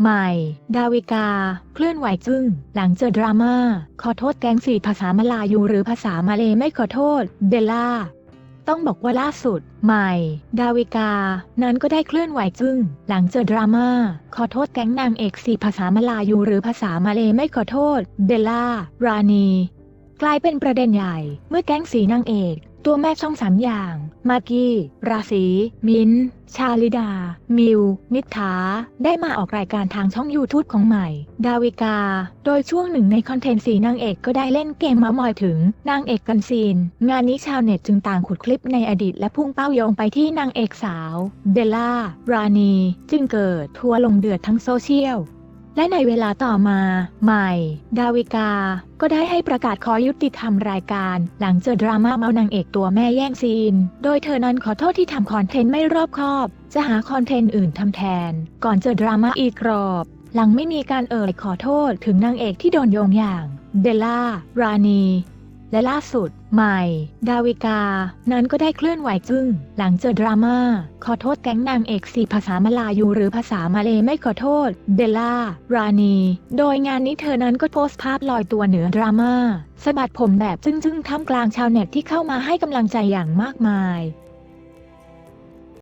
ใหม่ ดาวิกา เคลื่อนไหวจึ้ง หลังเจอดราม่า ขอโทษแก๊งสี่ภาษามาลายูหรือภาษามาเลไม่ขอโทษ เบลล่า ต้องบอกว่าล่าสุด ใหม่ ดาวิกา นั้นก็ได้เคลื่อนไหวจึ้ง หลังเจอดราม่า ขอโทษแก๊งนางเอกสี่ภาษามาลายูหรือภาษามาเลไม่ขอโทษ เบลล่า รานีกลายเป็นประเด็นใหญ่ เมื่อแก๊งสีนางเอก ตัวแม่ช่องสามอย่าง มากกี้ ราศีมิน ชาลิดา มิว นิธา ได้มาออกรายการทางช่องยูทูบของใหม่ ดาวิกา โดยช่วงหนึ่งในคอนเทนต์สีนางเอกก็ได้เล่นเกมมามอยถึงนางเอกกันซีน งานนี้ชาวเน็ตจึงต่างขุดคลิปในอดีตและพุ่งเป้าโยงไปที่นางเอกสาว เบลล่า รานีจึงเกิดทัวร์ลงเดือดทั้งโซเชียล และในเวลาต่อมา ใหม่ ดาวิกา ก็ได้ให้ประกาศขอยุติธรรมรายการ หลังเจอดราม่าเมานางเอกตัวแม่แย่งซีน โดยเธอนั้นขอโทษที่ทำคอนเทนต์ไม่รอบคอบ จะหาคอนเทนต์อื่นทำแทน ก่อนเจอดราม่าอีกรอบ หลังไม่มีการเอ่ยขอโทษถึงนางเอกที่โดนโยงอย่าง เบลล่า รานีและล่าสุด ใหม่ ดาวิกา นั้นก็ได้เคลื่อนไหวจึ้ง หลังเจอดราม่า ขอโทษแก๊งนางเอกสีภาษามาลายูหรือภาษามาเลไม่ขอโทษ เบลล่า ราณี โดยงานนี้เธอนั้นก็โพสต์ภาพลอยตัวเหนือดราม่าสะบัดผมแบบจึ้งๆท่ามกลางชาวเน็ตที่เข้ามาให้กำลังใจอย่างมากมาย